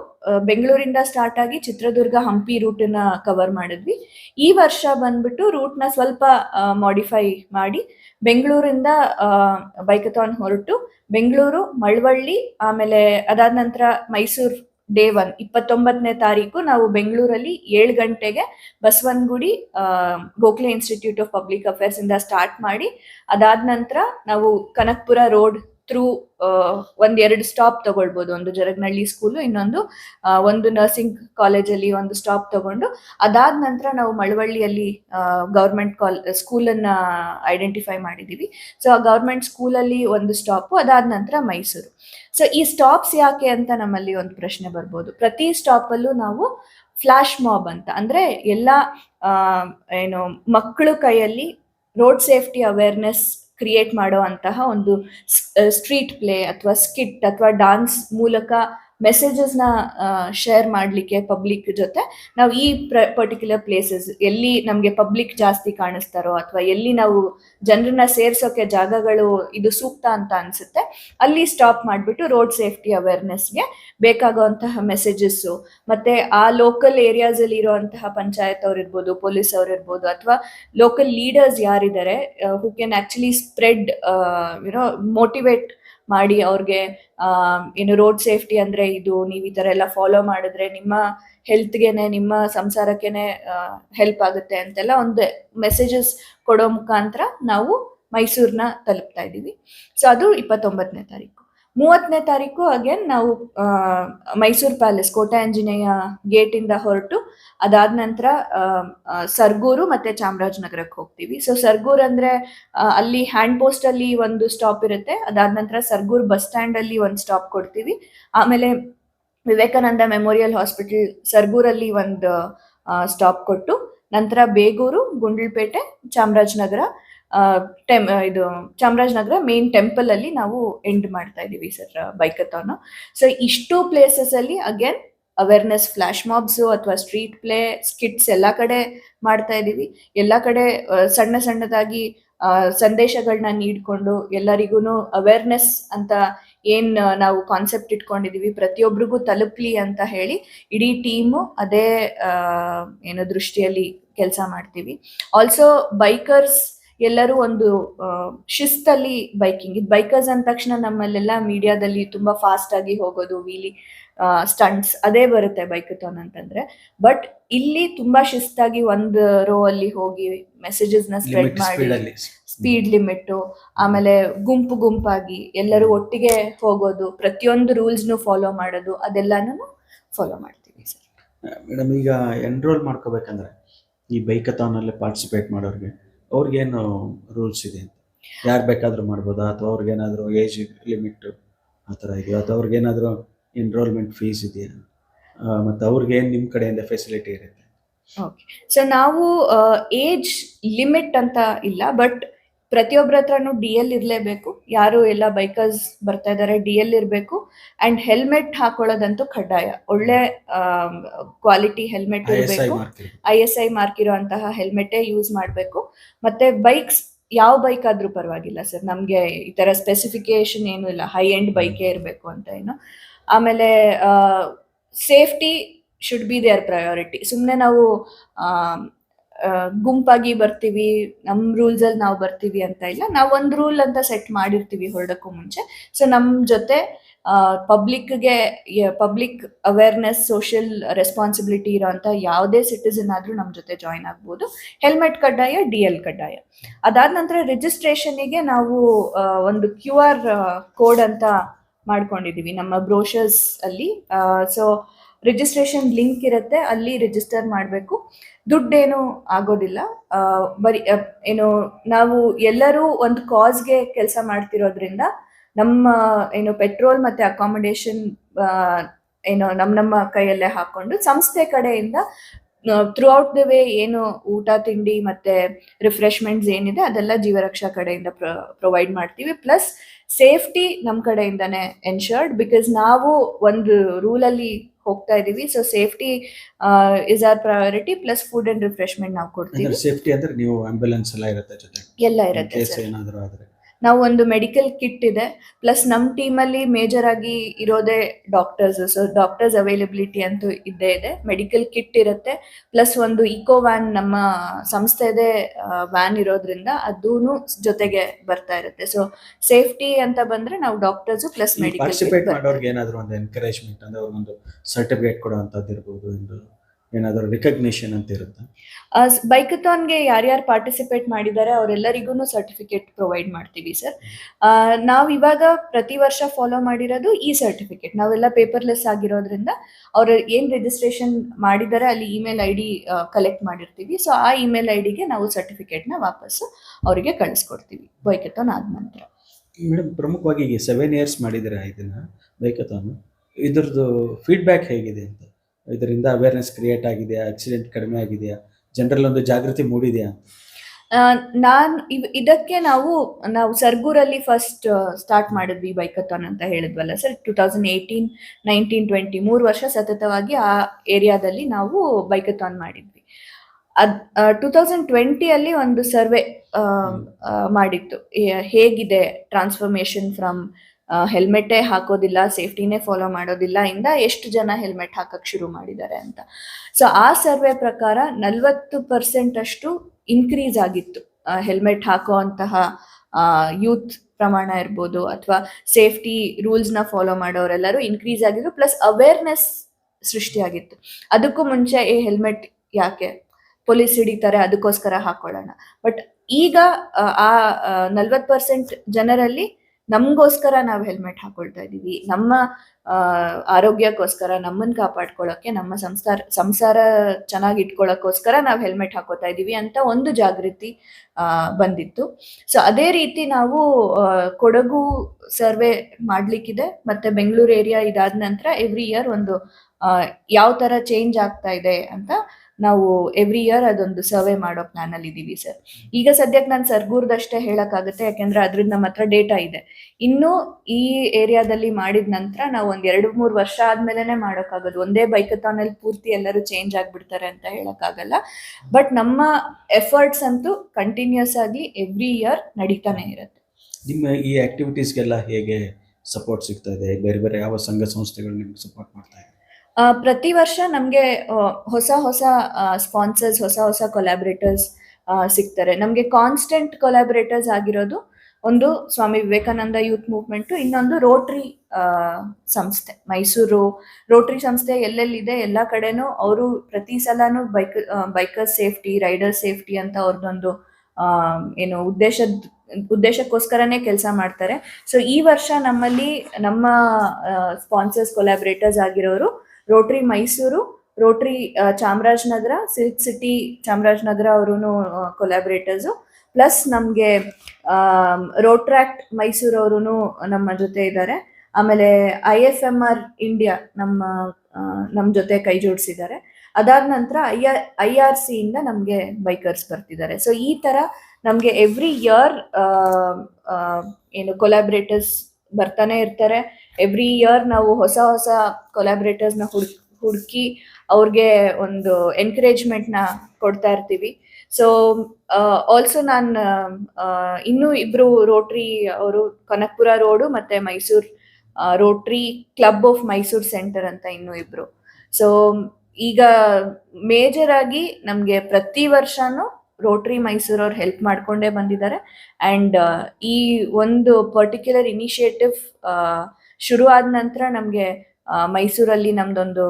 ಬೆಂಗಳೂರಿಂದ ಸ್ಟಾರ್ಟ್ ಆಗಿ ಚಿತ್ರದುರ್ಗ ಹಂಪಿ ರೂಟನ್ನ ಕವರ್ ಮಾಡಿದ್ವಿ. ಈ ವರ್ಷ ಬಂದ್ಬಿಟ್ಟು ರೂಟ್ನ ಸ್ವಲ್ಪ ಮಾಡಿಫೈ ಮಾಡಿ ಬೆಂಗಳೂರಿಂದ ಬೈಕಥಾನ್ ಹೊರಟು ಬೆಂಗಳೂರು ಮಳವಳ್ಳಿ ಆಮೇಲೆ ಅದಾದ ನಂತರ ಮೈಸೂರು ಡೇ ಒನ್ ಇಪ್ಪತ್ತೊಂಬತ್ತನೇ ತಾರೀಕು ನಾವು ಬೆಂಗಳೂರಲ್ಲಿ ಏಳು ಗಂಟೆಗೆ Basavanagudi Gokhale institute of public affairs ಇಂದ ಸ್ಟಾರ್ಟ್ ಮಾಡಿ ಅದಾದ ನಂತರ ನಾವು ಕನಕ್ಪುರ ರೋಡ್ ಥ್ರೂ ಒಂದ್ ಎರಡು ಸ್ಟಾಪ್ ತಗೊಳ್ಬೋದು. ಒಂದು ಜರಗ್ನಳ್ಳಿ ಸ್ಕೂಲು ಇನ್ನೊಂದು ಒಂದು ನರ್ಸಿಂಗ್ ಕಾಲೇಜಲ್ಲಿ ಒಂದು ಸ್ಟಾಪ್ ತಗೊಂಡು, ಅದಾದ ನಂತರ ನಾವು ಮಳವಳ್ಳಿಯಲ್ಲಿ ಗೌರ್ಮೆಂಟ್ ಕಾಲ್ ಸ್ಕೂಲನ್ನ ಐಡೆಂಟಿಫೈ ಮಾಡಿದೀವಿ. ಸೊ ಆ ಗೌರ್ಮೆಂಟ್ ಸ್ಕೂಲಲ್ಲಿ ಒಂದು ಸ್ಟಾಪು ಅದಾದ ನಂತರ ಮೈಸೂರು. ಸೊ ಈ ಸ್ಟಾಪ್ಸ್ ಯಾಕೆ ಅಂತ ನಮ್ಮಲ್ಲಿ ಒಂದು ಪ್ರಶ್ನೆ ಬರ್ಬೋದು. ಪ್ರತಿ ಸ್ಟಾಪಲ್ಲೂ ನಾವು ಫ್ಲಾಶ್ ಮಾಬ್ ಅಂತ, ಅಂದ್ರೆ ಎಲ್ಲ ಏನು ಮಕ್ಕಳು ಕೈಯಲ್ಲಿ ರೋಡ್ ಸೇಫ್ಟಿ ಅವೇರ್ನೆಸ್ ಕ್ರಿಯೇಟ್ ಮಾಡೋ ಅಂತಹ ಒಂದು ಸ್ಟ್ರೀಟ್ ಪ್ಲೇ ಅಥವಾ ಸ್ಕಿಟ್ ಅಥವಾ ಡಾನ್ಸ್ ಮೂಲಕ ಮೆಸೇಜಸ್ನ ಶೇರ್ ಮಾಡಲಿಕ್ಕೆ ಪಬ್ಲಿಕ್ ಜೊತೆ ನಾವು ಈ ಪರ್ಟಿಕ್ಯುಲರ್ ಪ್ಲೇಸಸ್ ಎಲ್ಲಿ ನಮಗೆ ಪಬ್ಲಿಕ್ ಜಾಸ್ತಿ ಕಾಣಿಸ್ತಾರೋ ಅಥವಾ ಎಲ್ಲಿ ನಾವು ಜನರನ್ನ ಸೇರ್ಸೋಕೆ ಜಾಗಗಳು ಇದು ಸೂಕ್ತ ಅಂತ ಅನ್ಸುತ್ತೆ, ಅಲ್ಲಿ ಸ್ಟಾಪ್ ಮಾಡಿಬಿಟ್ಟು ರೋಡ್ ಸೇಫ್ಟಿ ಅವೇರ್ನೆಸ್ಗೆ ಬೇಕಾಗುವಂತಹ ಮೆಸೇಜಸ್ಸು ಮತ್ತೆ ಆ ಲೋಕಲ್ ಏರಿಯಾಸ್ ಅಲ್ಲಿ ಇರುವಂತಹ ಪಂಚಾಯತ್ ಅವ್ರಿರ್ಬೋದು ಪೊಲೀಸ್ ಅವ್ರು ಇರ್ಬೋದು ಅಥವಾ ಲೋಕಲ್ ಲೀಡರ್ಸ್ ಯಾರಿದ್ದಾರೆ who can actually spread you know motivate ಮಾಡಿ ಅವ್ರಿಗೆ ಏನು ರೋಡ್ ಸೇಫ್ಟಿ ಅಂದ್ರೆ ಇದು, ನೀವು ಈ ತರ ಎಲ್ಲ ಫಾಲೋ ಮಾಡಿದ್ರೆ ನಿಮ್ಮ ಹೆಲ್ತ್ಗೆನೆ ನಿಮ್ಮ ಸಂಸಾರಕ್ಕೆನೆ ಹೆಲ್ಪ್ ಆಗುತ್ತೆ ಅಂತೆಲ್ಲ ಒಂದು ಮೆಸೇಜಸ್ ಕೊಡೋ ಮುಖಾಂತರ ನಾವು ಮೈಸೂರನ್ನ ತಲುಪ್ತಾ ಇದ್ದೀವಿ. ಸೊ ಅದು ಇಪ್ಪತ್ತೊಂಬತ್ತನೇ ತಾರೀಕು. ಮೂವತ್ತನೇ ತಾರೀಕು ಅಗೇನ್ ನಾವು ಮೈಸೂರು ಪ್ಯಾಲೇಸ್, ಕೋಟೆ ಆಂಜನೇಯ ಗೇಟಿಂದ ಹೊರಟು, ಅದಾದ ನಂತರ ಸರ್ಗೂರು ಮತ್ತೆ ಚಾಮರಾಜನಗರಕ್ಕೆ ಹೋಗ್ತೀವಿ. ಸೊ ಸರ್ಗೂರ್ ಅಂದ್ರೆ ಅಲ್ಲಿ ಹ್ಯಾಂಡ್ ಪೋಸ್ಟ್ ಅಲ್ಲಿ ಒಂದು ಸ್ಟಾಪ್ ಇರುತ್ತೆ. ಅದಾದ ನಂತರ ಸರ್ಗೂರ್ ಬಸ್ ಸ್ಟ್ಯಾಂಡ್ ಅಲ್ಲಿ ಒಂದು ಸ್ಟಾಪ್ ಕೊಡ್ತೀವಿ. ಆಮೇಲೆ ವಿವೇಕಾನಂದ ಮೆಮೋರಿಯಲ್ ಹಾಸ್ಪಿಟಲ್ ಸರ್ಗೂರಲ್ಲಿ ಒಂದು ಸ್ಟಾಪ್ ಕೊಟ್ಟು, ನಂತರ ಬೇಗೂರು, ಗುಂಡ್ಲಪೇಟೆ, ಚಾಮರಾಜನಗರ ಟೆಮ್ ಇದು ಚಾಮರಾಜನಗರ ಮೇನ್ ಟೆಂಪಲ್ ಅಲ್ಲಿ ನಾವು ಎಂಡ್ ಮಾಡ್ತಾ ಇದೀವಿ ಸರ್ ಬೈಕಥಾನ್. ಸೊ ಇಷ್ಟು ಪ್ಲೇಸಸ್ ಅಲ್ಲಿ ಅಗೇನ್ ಅವೇರ್ನೆಸ್ ಫ್ಲಾಶ್ ಮಾಬ್ಸ್ ಅಥವಾ ಸ್ಟ್ರೀಟ್ ಪ್ಲೇ ಸ್ಕಿಟ್ಸ್ ಎಲ್ಲ ಕಡೆ ಮಾಡ್ತಾ ಇದೀವಿ. ಎಲ್ಲ ಕಡೆ ಸಣ್ಣ ಸಣ್ಣದಾಗಿ ಸಂದೇಶಗಳನ್ನ ನೀಡ್ಕೊಂಡು ಎಲ್ಲರಿಗೂ ಅವೇರ್ನೆಸ್ ಅಂತ ಏನ್ ನಾವು ಕಾನ್ಸೆಪ್ಟ್ ಇಟ್ಕೊಂಡಿದೀವಿ ಪ್ರತಿಯೊಬ್ಬರಿಗೂ ತಲುಪ್ಲಿ ಅಂತ ಹೇಳಿ, ಇಡೀ ಟೀಮು ಅದೇ ಏನು ದೃಷ್ಟಿಯಲ್ಲಿ ಕೆಲಸ ಮಾಡ್ತೀವಿ. ಆಲ್ಸೋ ಬೈಕರ್ಸ್ ಎಲ್ಲರೂ ಒಂದು ಶಿಸ್ತಲ್ಲಿ ಬೈಕಿಂಗ್ ಇದು ಬೈಕರ್ಸ್ ಅಂದ ತಕ್ಷಣ ನಮ್ಮಲ್ಲೆಲ್ಲ ಮೀಡಿಯಾದಲ್ಲಿ ತುಂಬಾ ಫಾಸ್ಟ್ ಆಗಿ ಹೋಗೋದು ವೀಲಿ ಸ್ಟಂಟ್ಸ್ ಅದೇ ಬರುತ್ತೆ ಬೈಕಥಾನ್ ಅಂತಂದ್ರೆ. ಬಟ್ ಇಲ್ಲಿ ತುಂಬಾ ಶಿಸ್ತಾಗಿ ಒಂದು ರೋ ಅಲ್ಲಿ ಹೋಗಿ ಮೆಸೇಜಸ್ನ ಸ್ಪ್ರೆಡ್ ಮಾಡಿ ಸ್ಪೀಡ್ ಅಲ್ಲಿ. ಲಿಮಿಟ್ ಆಮೇಲೆ ಗುಂಪು ಗುಂಪಾಗಿ ಎಲ್ಲರೂ ಒಟ್ಟಿಗೆ ಹೋಗೋದು ಪ್ರತಿಯೊಂದು ರೂಲ್ಸ್ನು ಫಾಲೋ ಮಾಡೋದು ಅದೆಲ್ಲಾನು ಫಾಲೋ ಮಾಡ್ತೀವಿ ಸರ್. ಮೇಡಮ್ ಈಗ ಎನ್ರೋಲ್ ಮಾಡ್ಕೋಬೇಕಂದ್ರೆ ಈ ಬೈಕಥಾನಲ್ಲಿ ಪಾರ್ಟಿಸಿಪೇಟ್ ಮಾಡೋರಿಗೆ ಅವ್ರಿಗೇನು ರೂಲ್ಸ್ ಇದೆ ಅಂತ? ಯಾರು ಬೇಕಾದರೂ ಮಾಡ್ಬೋದಾ? ಅಥವಾ ಅವ್ರಿಗೇನಾದರೂ ಏಜ್ ಲಿಮಿಟ್ ಆ ಥರ ಇದೆಯಾ? ಅಥವಾ ಅವ್ರಿಗೇನಾದರೂ ಎನ್ರೋಲ್ಮೆಂಟ್ ಫೀಸ್ ಇದೆಯಾ? ಮತ್ತು ಅವ್ರಿಗೇನು ನಿಮ್ಮ ಕಡೆಯಿಂದ ಫೆಸಿಲಿಟಿ ಇರುತ್ತೆ? ಓಕೆ ಸೊ ನಾವು ಏಜ್ ಲಿಮಿಟ್ ಅಂತ ಇಲ್ಲ ಬಟ್ ಪ್ರತಿಯೊಬ್ಬರ ಹತ್ರನೂ ಡಿ ಎಲ್ ಇರಲೇಬೇಕು. ಯಾರು ಎಲ್ಲ ಬೈಕರ್ಸ್ ಬರ್ತಾ ಇದ್ದಾರೆ ಡಿ ಎಲ್ ಇರಬೇಕು. ಅಂಡ್ ಹೆಲ್ಮೆಟ್ ಹಾಕೊಳ್ಳೋದಂತೂ ಕಡ್ಡಾಯ. ಒಳ್ಳೆ ಕ್ವಾಲಿಟಿ ಹೆಲ್ಮೆಟ್ ಇರಬೇಕು. ಐ ಎಸ್ ಐ ಮಾರ್ಕ್ ಇರುವಂತಹ ಹೆಲ್ಮೆಟೇ ಯೂಸ್ ಮಾಡಬೇಕು. ಮತ್ತೆ ಬೈಕ್ಸ್ ಯಾವ ಬೈಕ್ ಆದ್ರೂ ಪರವಾಗಿಲ್ಲ ಸರ್. ನಮಗೆ ಈ ತರ ಸ್ಪೆಸಿಫಿಕೇಶನ್ ಏನು ಇಲ್ಲ. ಹೈ ಎಂಡ್ ಬೈಕೇ ಇರಬೇಕು ಅಂತ ಏನು. ಆಮೇಲೆ safety should be their priority ಸುಮ್ಮನೆ ನಾವು ಗುಂಪಾಗಿ ಬರ್ತೀವಿ ನಮ್ಮ ರೂಲ್ಸಲ್ಲಿ ನಾವು ಬರ್ತೀವಿ ಅಂತ ಇಲ್ಲ. ನಾವು ಒಂದು ರೂಲ್ ಅಂತ ಸೆಟ್ ಮಾಡಿರ್ತೀವಿ ಹೊರಡಕ್ಕೂ ಮುಂಚೆ. ಸೊ ನಮ್ಮ ಜೊತೆ ಪಬ್ಲಿಕ್ಗೆ ಪಬ್ಲಿಕ್ ಅವೇರ್ನೆಸ್ ಸೋಷಿಯಲ್ ರೆಸ್ಪಾನ್ಸಿಬಿಲಿಟಿ ಇರೋಂಥ ಯಾವುದೇ ಸಿಟಿಸನ್ ಆದರೂ ನಮ್ಮ ಜೊತೆ ಜಾಯಿನ್ ಆಗ್ಬೋದು. ಹೆಲ್ಮೆಟ್ ಕಡ್ಡಾಯ ಡಿ ಎಲ್ ಕಡ್ಡಾಯ. ಅದಾದ ನಂತರ ರಿಜಿಸ್ಟ್ರೇಷನಿಗೆ ನಾವು ಒಂದು ಕ್ಯೂ ಆರ್ ಕೋಡ್ ಅಂತ ಮಾಡ್ಕೊಂಡಿದೀವಿ ನಮ್ಮ ಬ್ರೋಷರ್ಸ್ ಅಲ್ಲಿ. ಸೊ ರಿಜಿಸ್ಟ್ರೇಷನ್ ಲಿಂಕ್ ಇರುತ್ತೆ, ಅಲ್ಲಿ ರಿಜಿಸ್ಟರ್ ಮಾಡಬೇಕು. ದುಡ್ಡೇನು ಆಗೋದಿಲ್ಲ. ಬರೀ ಏನು, ನಾವು ಎಲ್ಲರೂ ಒಂದು ಕಾಸ್ಗೆ ಕೆಲಸ ಮಾಡ್ತಿರೋದ್ರಿಂದ ನಮ್ಮ, ಏನು ಪೆಟ್ರೋಲ್ ಮತ್ತೆ ಅಕಾಮಿಡೇಷನ್ ಏನು ನಮ್ಮ ನಮ್ಮ ಕೈಯಲ್ಲೇ ಹಾಕೊಂಡು ಸಂಸ್ಥೆ ಕಡೆಯಿಂದ ಥ್ರೂ ಔಟ್ ದ ವೇ ಏನು ಊಟ, ತಿಂಡಿ ಮತ್ತೆ ರಿಫ್ರೆಶ್ಮೆಂಟ್ಸ್ ಏನಿದೆ ಅದೆಲ್ಲ ಜೀವರಕ್ಷಾ ಕಡೆಯಿಂದ ಪ್ರೊವೈಡ್ ಮಾಡ್ತೀವಿ. ಪ್ಲಸ್ ಸೇಫ್ಟಿ ನಮ್ಮ ಕಡೆಯಿಂದನೇ ಎನ್ಶರ್ಡ್ ಬಿಕಾಸ್ ನಾವು ಒಂದು ರೂಲಲ್ಲಿ ಹೋಗ್ತಾ ಇದೀವಿ. So safety is our priority plus food and refreshment ನಾವು ಕೊಡ್ತೀವಿ. ಸೇಫ್ಟಿ ಅಂದ್ರೆ ನೀವು ಆಂಬ್ಯುಲೆನ್ಸ್ ಎಲ್ಲ ಇರುತ್ತೆ ಜೊತೆ? ಎಲ್ಲ ಇರುತ್ತೆ ಏನಾದರೂ ಆದರೆ. ನಾವು ಒಂದು ಮೆಡಿಕಲ್ ಕಿಟ್ ಇದೆ. ಪ್ಲಸ್ ನಮ್ಮ ಟೀಮಲ್ಲಿ ಮೇಜರ್ ಆಗಿ ಇರೋದೇ ಡಾಕ್ಟರ್ಸ್ ಸೊ ಡಾಕ್ಟರ್ಸ್ ಅವೈಲಬಿಲಿಟಿ ಅಂತೂ ಇದ್ದೇ ಇದೆ. ಮೆಡಿಕಲ್ ಕಿಟ್ ಇರುತ್ತೆ. ಪ್ಲಸ್ ಒಂದು ಇಕೋ ವ್ಯಾನ್ ನಮ್ಮ ಸಂಸ್ಥೆದೇ ವ್ಯಾನ್ ಇರೋದ್ರಿಂದ ಅದೂ ಜೊತೆಗೆ ಬರ್ತಾ ಇರುತ್ತೆ. ಸೊ ಸೇಫ್ಟಿ ಅಂತ ಬಂದ್ರೆ ನಾವು ಡಾಕ್ಟರ್ಸ್ ಪ್ಲಸ್ ಮೆಡಿಕಲ್ ಮಾಡೋರ್ಗೆ ಏನಾದ್ರು ಒಂದು ಎನ್ಕರೇಜ್ಮೆಂಟ್ ಅಂದ್ರೆ ಒಂದು ಸರ್ಟಿಫಿಕೇಟ್ ಕೊಡುವಂತದ್ದು ಇರ್ಬೋದು ಒಂದು ಏನಾದರೂ ರಿಕಗ್ನಿಷನ್ ಅಂತ ಇರುತ್ತೆ? ಬೈಕಥಾನ್ಗೆ ಯಾರ್ಯಾರು ಪಾರ್ಟಿಸಿಪೇಟ್ ಮಾಡಿದ್ದಾರೆ ಅವರೆಲ್ಲರಿಗೂ ಸರ್ಟಿಫಿಕೇಟ್ ಪ್ರೊವೈಡ್ ಮಾಡ್ತೀವಿ ಸರ್. ನಾವು ಇವಾಗ ಪ್ರತಿ ವರ್ಷ ಫಾಲೋ ಮಾಡಿರೋದು ಈ ಸರ್ಟಿಫಿಕೇಟ್ ನಾವೆಲ್ಲ ಪೇಪರ್ಲೆಸ್ ಆಗಿರೋದ್ರಿಂದ ಅವರು ಏನು ರಿಜಿಸ್ಟ್ರೇಷನ್ ಮಾಡಿದ್ದಾರೆ ಅಲ್ಲಿ ಇಮೇಲ್ ಐ ಡಿ ಕಲೆಕ್ಟ್ ಮಾಡಿರ್ತೀವಿ. ಸೊ ಆ ಇಮೇಲ್ ಐ ಡಿಗೆ ನಾವು ಸರ್ಟಿಫಿಕೇಟ್ನ ವಾಪಸ್ಸು ಅವರಿಗೆ ಕಳಿಸ್ಕೊಡ್ತೀವಿ ಬೈಕಥಾನ್ ಆದ ನಂತರ. ಮೇಡಮ್ ಪ್ರಮುಖವಾಗಿ ಸೆವೆನ್ ಇಯರ್ಸ್ ಮಾಡಿದರೆ ಇದನ್ನು ಬೈಕಥಾನು? ಇದ್ರದ್ದು ಫೀಡ್ಬ್ಯಾಕ್ ಹೇಗಿದೆ ಅಂತ? ಇದರಿಂದ ಅವೇರ್ನೆಸ್ ಕ್ರಿಯೇಟ್ ಆಗಿದೆಯಾ? ಆಕ್ಸಿಡೆಂಟ್ ಕಡಿಮೆ ಆಗಿದೆಯಾ? ಜನರಲ್ಲಿ ಒಂದು ಜಾಗೃತಿ ಮೂಡಿದೆಯಾ? ನಾನು ಇದಕ್ಕೆ ನಾವು ನಾವು ಸರ್ಗೂರಲ್ಲಿ ಫಸ್ಟ್ ಸ್ಟಾರ್ಟ್ ಮಾಡಿದ್ವಿ ಬೈಕಥಾನ್ ಅಂತ ಹೇಳಿದ್ವಲ್ಲ sir two thousand eighteen nineteen twenty ಮೂರು ವರ್ಷ ಸತತವಾಗಿ ಆ ಏರಿಯಾದಲ್ಲಿ ನಾವು ಬೈಕಥಾನ್ ಮಾಡಿದ್ವಿ. ಅದ್ ಟೂ ತೌಸಂಡ್ ಟ್ವೆಂಟಿಯಲ್ಲಿ ಒಂದು ಸರ್ವೆ ಮಾಡಿತ್ತು. ಹೇಗಿದೆ ಟ್ರಾನ್ಸ್ಫರ್ಮೇಷನ್ ಫ್ರಮ್ ಹೆಲ್ಮೆಟೇ ಹಾಕೋದಿಲ್ಲ ಸೇಫ್ಟಿನೇ ಫಾಲೋ ಮಾಡೋದಿಲ್ಲ, ಇಂದ ಎಷ್ಟು ಜನ ಹೆಲ್ಮೆಟ್ ಹಾಕಕ್ಕೆ ಶುರು ಮಾಡಿದ್ದಾರೆ ಅಂತ. ಸೊ ಆ ಸರ್ವೆ ಪ್ರಕಾರ ನಲವತ್ತು ಪರ್ಸೆಂಟ್ ಅಷ್ಟು ಇನ್ಕ್ರೀಸ್ ಆಗಿತ್ತು. ಹೆಲ್ಮೆಟ್ ಹಾಕುವಂತಹ ಯೂತ್ ಪ್ರಮಾಣ ಇರ್ಬೋದು, ಅಥವಾ ಸೇಫ್ಟಿ ರೂಲ್ಸ್ನ ಫಾಲೋ ಮಾಡೋರೆಲ್ಲರೂ ಇನ್ಕ್ರೀಸ್ ಆಗಿದ್ರು ಪ್ಲಸ್ ಅವೇರ್ನೆಸ್ ಸೃಷ್ಟಿಯಾಗಿತ್ತು. ಅದಕ್ಕೂ ಮುಂಚೆ ಈ ಹೆಲ್ಮೆಟ್ ಯಾಕೆ ಪೊಲೀಸ್ ಹಿಡಿತಾರೆ, ಅದಕ್ಕೋಸ್ಕರ ಹಾಕೊಳ್ಳೋಣ. ಬಟ್ ಈಗ, ಆ ನಲ್ವತ್ತು ಪರ್ಸೆಂಟ್ ಜನರಲ್ಲಿ ನಮಗೋಸ್ಕರ ನಾವು ಹೆಲ್ಮೆಟ್ ಹಾಕೊಳ್ತಾ ಇದ್ದೀವಿ ನಮ್ಮ ಆರೋಗ್ಯಕ್ಕೋಸ್ಕರ ನಮ್ಮನ್ನು ಕಾಪಾಡ್ಕೊಳ್ಳೋಕೆ ನಮ್ಮ ಸಂಸಾರ ಸಂಸಾರ ಚೆನ್ನಾಗಿ ಇಟ್ಕೊಳ್ಳೋಕ್ಕೋಸ್ಕರ ನಾವು ಹೆಲ್ಮೆಟ್ ಹಾಕೋತಾ ಇದೀವಿ ಅಂತ ಒಂದು ಜಾಗೃತಿ ಬಂದಿತ್ತು. ಸೊ ಅದೇ ರೀತಿ ನಾವು ಕೊಡಗು ಸರ್ವೆ ಮಾಡ್ಲಿಕ್ಕಿದೆ. ಮತ್ತೆ ಬೆಂಗಳೂರು ಏರಿಯಾ ಇದಾದ ನಂತರ ಎವ್ರಿ ಇಯರ್ ಒಂದು ಯಾವ ತರ ಚೇಂಜ್ ಆಗ್ತಾ ಇದೆ ಅಂತ ನಾವು ಎವ್ರಿ ಇಯರ್ ಅದೊಂದು ಸರ್ವೆ ಮಾಡೋ ಪ್ಲಾನ್ ಅಲ್ಲಿ ಇದೀವಿ ಸರ್ ಈಗ ಸದ್ಯಕ್ಕೆ ನಾನು ಸರ್ಗೂರ್ದಷ್ಟೇ ಹೇಳಕ್ಕಾಗುತ್ತೆ, ಯಾಕೆಂದ್ರೆ ಅದ್ರಿಂದ ಹತ್ರ ಡೇಟಾ ಇದೆ. ಇನ್ನು ಈ ಏರಿಯಾದಲ್ಲಿ ಮಾಡಿದ ನಂತರ ನಾವು ಒಂದ್ ಎರಡು ಮೂರು ವರ್ಷ ಆದ್ಮೇಲೆನೆ ಮಾಡೋಕ್ಕಾಗೋದು. ಒಂದೇ ಬೈಕಥಾನಲ್ಲಿ ಪೂರ್ತಿ ಎಲ್ಲರೂ ಚೇಂಜ್ ಆಗ್ಬಿಡ್ತಾರೆ ಅಂತ ಹೇಳಕ್ಕಾಗಲ್ಲ. ಬಟ್ ನಮ್ಮ ಎಫರ್ಟ್ಸ್ ಅಂತೂ ಕಂಟಿನ್ಯೂಸ್ ಆಗಿ ಎವ್ರಿ ಇಯರ್ ನಡೀತಾನೆ ಇರುತ್ತೆ. ನಿಮ್ಮ ಈ ಆಕ್ಟಿವಿಟೀಸ್ಗೆಲ್ಲ ಹೇಗೆ ಸಪೋರ್ಟ್ ಸಿಗ್ತಾ ಇದೆ? ಬೇರೆ ಬೇರೆ ಯಾವ ಸಂಘ ಸಂಸ್ಥೆಗಳು ನಿಮ್ಗೆ ಸಪೋರ್ಟ್ ಮಾಡ್ತಾ ಇದೆ? ಪ್ರತಿ ವರ್ಷ ನಮಗೆ ಹೊಸ ಹೊಸ ಸ್ಪಾನ್ಸರ್ಸ್ ಹೊಸ ಹೊಸ ಕೊಲಾಬ್ರೇಟರ್ಸ್ ಸಿಗ್ತಾರೆ. ನಮಗೆ ಕಾನ್ಸ್ಟೆಂಟ್ ಕೊಲಾಬ್ರೇಟರ್ಸ್ ಆಗಿರೋದು ಒಂದು ಸ್ವಾಮಿ ವಿವೇಕಾನಂದ ಯೂತ್ ಮೂವ್ಮೆಂಟು ಇನ್ನೊಂದು ರೋಟ್ರಿ ಸಂಸ್ಥೆ. ಮೈಸೂರು ರೋಟ್ರಿ ಸಂಸ್ಥೆ ಎಲ್ಲೆಲ್ಲಿದೆ, ಎಲ್ಲ ಕಡೆನೂ ಅವರು ಪ್ರತಿ ಸಲನೂ bike biker safety rider safety ಅಂತ ಅವ್ರದ್ದೊಂದು ಏನು ಉದ್ದೇಶದ ಉದ್ದೇಶಕ್ಕೋಸ್ಕರನೇ ಕೆಲಸ ಮಾಡ್ತಾರೆ. ಸೊ ಈ ವರ್ಷ ನಮ್ಮಲ್ಲಿ ನಮ್ಮ ಸ್ಪಾನ್ಸರ್ಸ್ ಕೊಲಾಬ್ರೇಟರ್ಸ್ ಆಗಿರೋರು Rotary Mysuru, Rotary Chamarajanagar, silk city Chamarajanagar ಅವರು ಕೊಲಾಬ್ರೇಟರ್ಸು ಪ್ಲಸ್ ನಮಗೆ ರೋಟ್ರ್ಯಾಕ್ಟ್ ಮೈಸೂರು ಅವರು ನಮ್ಮ ಜೊತೆ ಇದ್ದಾರೆ ಆಮೇಲೆ I F M R India ನಮ್ಮ ನಮ್ಮ ಜೊತೆ ಕೈ ಜೋಡಿಸಿದ್ದಾರೆ. ಅದಾದ ನಂತರ ಐ ಆರ್ ಐ ಆರ್ ಸಿಯಿಂದ ನಮಗೆ ಬೈಕರ್ಸ್ ಬರ್ತಿದ್ದಾರೆ. ಸೊ ಈ ಥರ ನಮಗೆ ಎವ್ರಿ ಇಯರ್ ಏನು ಕೊಲಾಬ್ರೇಟರ್ಸ್ ಬರ್ತಾನೆ ಇರ್ತಾರೆ. ಎವ್ರಿ ಇಯರ್ ನಾವು ಹೊಸ ಹೊಸ ಕೊಲಾಬ್ರೇಟರ್ಸ್ನ ಹುಡ್, ಹುಡುಕಿ ಅವ್ರಿಗೆ ಒಂದು ಎನ್ಕರೇಜ್ಮೆಂಟ್ನ ಕೊಡ್ತಾ ಇರ್ತೀವಿ. ಸೊ ಆಲ್ಸೋ ನಾನು ಇನ್ನೂ ಇಬ್ರು ರೋಟ್ರಿ ಅವರು ಕನಕಪುರ ರೋಡು ಮತ್ತೆ Mysuru rotary club of Mysuru center ಅಂತ ಇನ್ನೂ ಇಬ್ರು. ಸೊ ಈಗ ಮೇಜರ್ ಆಗಿ ನಮಗೆ ಪ್ರತಿ ವರ್ಷನೂ ರೋಟ್ರಿ ಮೈಸೂರವ್ರು ಹೆಲ್ಪ್ ಮಾಡ್ಕೊಂಡೇ ಬಂದಿದ್ದಾರೆ. ಆ್ಯಂಡ್ ಈ ಒಂದು ಪರ್ಟಿಕ್ಯುಲರ್ ಇನಿಷಿಯೇಟಿವ್ ಶುರು ಆದ ನಂತರ ನಮಗೆ ಮೈಸೂರಲ್ಲಿ ನಮ್ದೊಂದು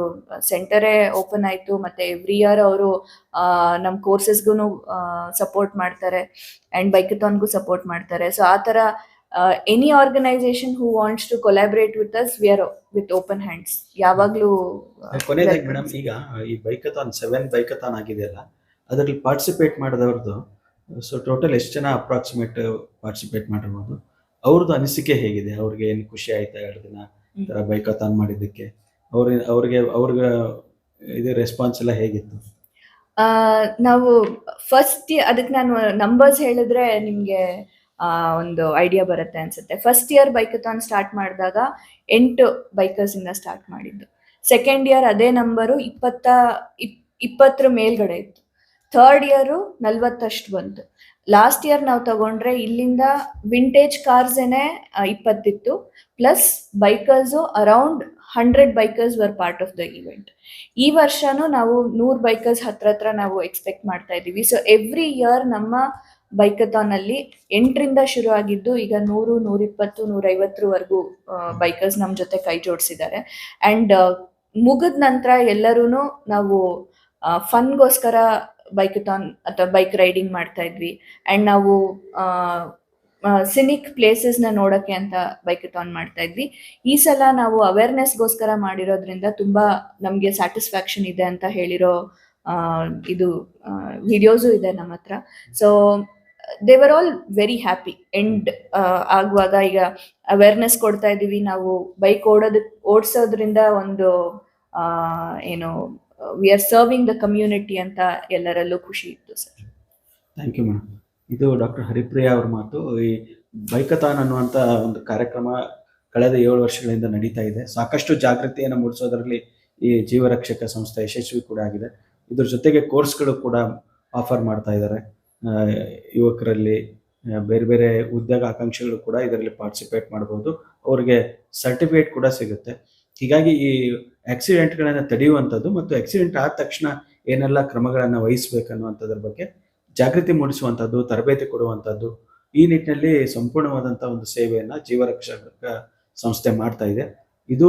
ಸೆಂಟರೇ ಓಪನ್ ಆಯಿತು. ಮತ್ತು ಎವ್ರಿ ಇಯರ್ ಅವರು ನಮ್ಮ ಕೋರ್ಸಸ್ಗೂ ಸಪೋರ್ಟ್ ಮಾಡ್ತಾರೆ. ಆ್ಯಂಡ್ ಬೈಕಥಾನ್ಗೂ ಸಪೋರ್ಟ್ ಮಾಡ್ತಾರೆ. ಸೊ ಆ ಥರ any organisation who wants to collaborate with us we are with open hands ಯಾವಾಗಲೂ ಕೊನೆಯದಾಗಿ ಮೇಡಮ್ ಈಗ ಈ ಬೈಕಥಾನ್ ಸೆವೆನ್ ಬೈಕಥಾನ್ ಆಗಿದೆಯಲ್ಲ ಅದರಲ್ಲಿ ಪಾರ್ಟಿಸಿಪೇಟ್ ಮಾಡಿದವ್ರದ್ದು ಸೊ ಟೋಟಲ್ ಎಷ್ಟು ಜನ ಅಪ್ರಾಕ್ಸಿಮೇಟ್ ಪಾರ್ಟಿಸಿಪೇಟ್ ಮಾಡಿರ್ಬೋದು? ಅವ್ರದ್ದು ಅನಿಸಿಕೆ ಹೇಗಿದೆ? ಅವ್ರಿಗೆ ಏನು ಖುಷಿ ಆಯ್ತಾ ಎರಡು ದಿನ? ಈ ಥರ ಬೈಕಾತಾನ್ ಮಾಡಿದ್ದಕ್ಕೆ. ಅವ್ರ ಅವ್ರಿಗೆ ಅವ್ರಿಗೆ ಇದು ರೆಸ್ಪಾನ್ಸ್ ಎಲ್ಲ ಹೇಗಿತ್ತು? ಆ, ನಾವು ಫಸ್ಟ್ ಅದಕ್ಕೆ ನಾನು ನಂಬರ್ಸ್ ಹೇಳಿದ್ರೆ ನಿಮಗೆ ಒಂದು ಐಡಿಯಾ ಬರುತ್ತೆ ಅನ್ಸುತ್ತೆ. ಫಸ್ಟ್ ಇಯರ್ ಬೈಕಥಾನ್ ಸ್ಟಾರ್ಟ್ ಮಾಡಿದಾಗ ಎಂಟು ಬೈಕರ್ಸ್ ಇಂದ ಸ್ಟಾರ್ಟ್ ಮಾಡಿದ್ದು. ಸೆಕೆಂಡ್ ಇಯರ್ ಅದೇ ನಂಬರು ಇಪ್ಪತ್ತ ಇಪ್- ಇಪ್ಪತ್ತರ ಮೇಲ್ಗಡೆ ಇತ್ತು. ಥರ್ಡ್ ಇಯರು ನಲ್ವತ್ತಷ್ಟು ಬಂತು. ಲಾಸ್ಟ್ ಇಯರ್ ನಾವು ತಗೊಂಡ್ರೆ ಇಲ್ಲಿಂದ ವಿಂಟೇಜ್ ಕಾರ್ಸ್ ಏನೇ ಇಪ್ಪತ್ತಿತ್ತು. Plus bikers around hundred bikers were part of the event ಈ ವರ್ಷನೂ ನಾವು ನೂರು ಬೈಕರ್ಸ್ ಹತ್ರ ಹತ್ರ ನಾವು ಎಕ್ಸ್ಪೆಕ್ಟ್ ಮಾಡ್ತಾ ಇದ್ದೀವಿ. ಸೊ ಎವ್ರಿ ಇಯರ್ ನಮ್ಮ ಬೈಕಥಾನ್ ಅಲ್ಲಿ ಎಂಟರಿಂದ ಶುರು ಆಗಿದ್ದು ಈಗ ನೂರು, ನೂರಿಪ್ಪತ್ತು, ನೂರೈವತ್ತರವರೆಗೂ ಬೈಕರ್ಸ್ ನಮ್ಮ ಜೊತೆ ಕೈ ಜೋಡಿಸಿದ್ದಾರೆ. ಅಂಡ್ ಮುಗಿದ ನಂತರ ಎಲ್ಲರೂ ನಾವು ಫನ್ಗೋಸ್ಕರ ಬೈಕಥಾನ್ ಅಥವಾ ಬೈಕ್ ರೈಡಿಂಗ್ ಮಾಡ್ತಾ ಇದ್ವಿ. ಅಂಡ್ ನಾವು ಸಿನಿಕ್ ಪ್ಲೇಸಸ್ನ ನೋಡೋಕ್ಕೆ ಅಂತ ಬೈಕಥಾನ್ ಮಾಡ್ತಾ ಇದ್ವಿ. ಈ ಸಲ ನಾವು ಅವೇರ್ನೆಸ್ಗೋಸ್ಕರ ಮಾಡಿರೋದ್ರಿಂದ ತುಂಬ ನಮಗೆ ಸ್ಯಾಟಿಸ್ಫ್ಯಾಕ್ಷನ್ ಇದೆ ಅಂತ ಹೇಳಿರೋ ಇದು ವಿಡಿಯೋಸು ಇದೆ ನಮ್ಮ ಹತ್ರ. ಸೊ ದೇವರ್ ಆಲ್ ವೆರಿ ಹ್ಯಾಪಿ ಎಂಡ್ ಆಗುವಾಗ ಈಗ ಅವೇರ್ನೆಸ್ ಕೊಡ್ತಾ ಇದ್ದೀವಿ. ನಾವು ಬೈಕ್ ಓಡೋದಕ್ಕೆ ಓಡಿಸೋದ್ರಿಂದ ಒಂದು ಏನು we are serving the community ಅಂತ ಎಲ್ಲರಲ್ಲೂ ಖುಷಿ ಇತ್ತು ಸರ್ ಥ್ಯಾಂಕ್ ಯು ಮೇಡಮ್ ಇದು ಡಾಕ್ಟರ್ ಹರಿಪ್ರಿಯಾ ಅವ್ರ ಮಾತು. ಈ ಬೈಕತಾನ್ ಅನ್ನುವಂಥ ಒಂದು ಕಾರ್ಯಕ್ರಮ ಕಳೆದ ಏಳು ವರ್ಷಗಳಿಂದ ನಡೀತಾ ಇದೆ. ಸಾಕಷ್ಟು ಜಾಗೃತಿಯನ್ನು ಮೂಡಿಸೋದರಲ್ಲಿ ಈ ಜೀವರಕ್ಷಕ ಸಂಸ್ಥೆ ಯಶಸ್ವಿ ಕೂಡ ಆಗಿದೆ. ಇದ್ರ ಜೊತೆಗೆ ಕೋರ್ಸ್ಗಳು ಕೂಡ ಆಫರ್ ಮಾಡ್ತಾ ಇದ್ದಾರೆ. ಯುವಕರಲ್ಲಿ ಬೇರೆ ಬೇರೆ ಉದ್ಯೋಗ ಆಕಾಂಕ್ಷೆಗಳು ಕೂಡ ಇದರಲ್ಲಿ ಪಾರ್ಟಿಸಿಪೇಟ್ ಮಾಡ್ಬೋದು. ಅವ್ರಿಗೆ ಸರ್ಟಿಫಿಕೇಟ್ ಕೂಡ ಸಿಗುತ್ತೆ. ಹೀಗಾಗಿ ಈ ಆಕ್ಸಿಡೆಂಟ್ಗಳನ್ನು ತಡೆಯುವಂಥದ್ದು ಮತ್ತು ಆಕ್ಸಿಡೆಂಟ್ ಆದ ತಕ್ಷಣ ಏನೆಲ್ಲ ಕ್ರಮಗಳನ್ನು ವಹಿಸಬೇಕನ್ನುವಂಥದ್ರ ಬಗ್ಗೆ ಜಾಗೃತಿ ಮೂಡಿಸುವಂಥದ್ದು, ತರಬೇತಿ ಕೊಡುವಂಥದ್ದು ಈ ನಿಟ್ಟಿನಲ್ಲಿ ಸಂಪೂರ್ಣವಾದಂಥ ಒಂದು ಸೇವೆಯನ್ನು ಜೀವರಕ್ಷಕ ಸಂಸ್ಥೆ ಮಾಡ್ತಾ ಇದೆ. ಇದು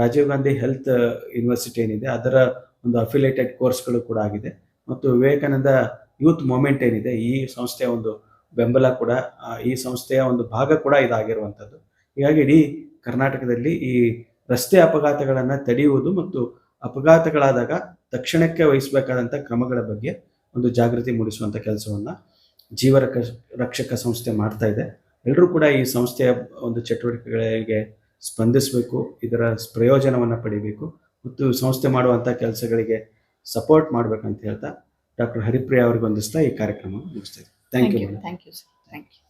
ರಾಜೀವ್ ಗಾಂಧಿ ಹೆಲ್ತ್ ಯೂನಿವರ್ಸಿಟಿ ಏನಿದೆ, ಅದರ ಒಂದು ಅಫಿಲೇಟೆಡ್ ಕೋರ್ಸ್ಗಳು ಕೂಡ ಆಗಿದೆ ಮತ್ತು ವಿವೇಕಾನಂದ ಯೂತ್ ಮೂಮೆಂಟ್ ಏನಿದೆ, ಈ ಸಂಸ್ಥೆಯ ಒಂದು ಬೆಂಬಲ ಕೂಡ ಈ ಸಂಸ್ಥೆಯ ಒಂದು ಭಾಗ ಕೂಡ ಇದಾಗಿರುವಂಥದ್ದು. ಹೀಗಾಗಿ ಇಡೀ ಕರ್ನಾಟಕದಲ್ಲಿ ಈ ರಸ್ತೆ ಅಪಘಾತಗಳನ್ನು ತಡೆಯುವುದು ಮತ್ತು ಅಪಘಾತಗಳಾದಾಗ ತಕ್ಷಣಕ್ಕೆ ವಹಿಸಬೇಕಾದಂಥ ಕ್ರಮಗಳ ಬಗ್ಗೆ ಒಂದು ಜಾಗೃತಿ ಮೂಡಿಸುವಂಥ ಕೆಲಸವನ್ನು ಜೀವ ರಕ್ಷಕ ಸಂಸ್ಥೆ ಮಾಡ್ತಾ ಇದೆ. ಎಲ್ಲರೂ ಕೂಡ ಈ ಸಂಸ್ಥೆಯ ಒಂದು ಚಟುವಟಿಕೆಗಳಿಗೆ ಸ್ಪಂದಿಸಬೇಕು ಇದರ ಪ್ರಯೋಜನವನ್ನು ಪಡಿಬೇಕು ಮತ್ತು ಸಂಸ್ಥೆ ಮಾಡುವಂಥ ಕೆಲಸಗಳಿಗೆ ಸಪೋರ್ಟ್ ಮಾಡ್ಬೇಕಂತ ಹೇಳ್ತಾ ಡಾಕ್ಟರ್ ಹರಿಪ್ರಿಯಾ ಅವ್ರಿಗೆ ವಂದಿಸ್ತಾ ಈ ಕಾರ್ಯಕ್ರಮ ಮುಗಿಸ್ತಾ ಇದೆ thank you thank you sir thank you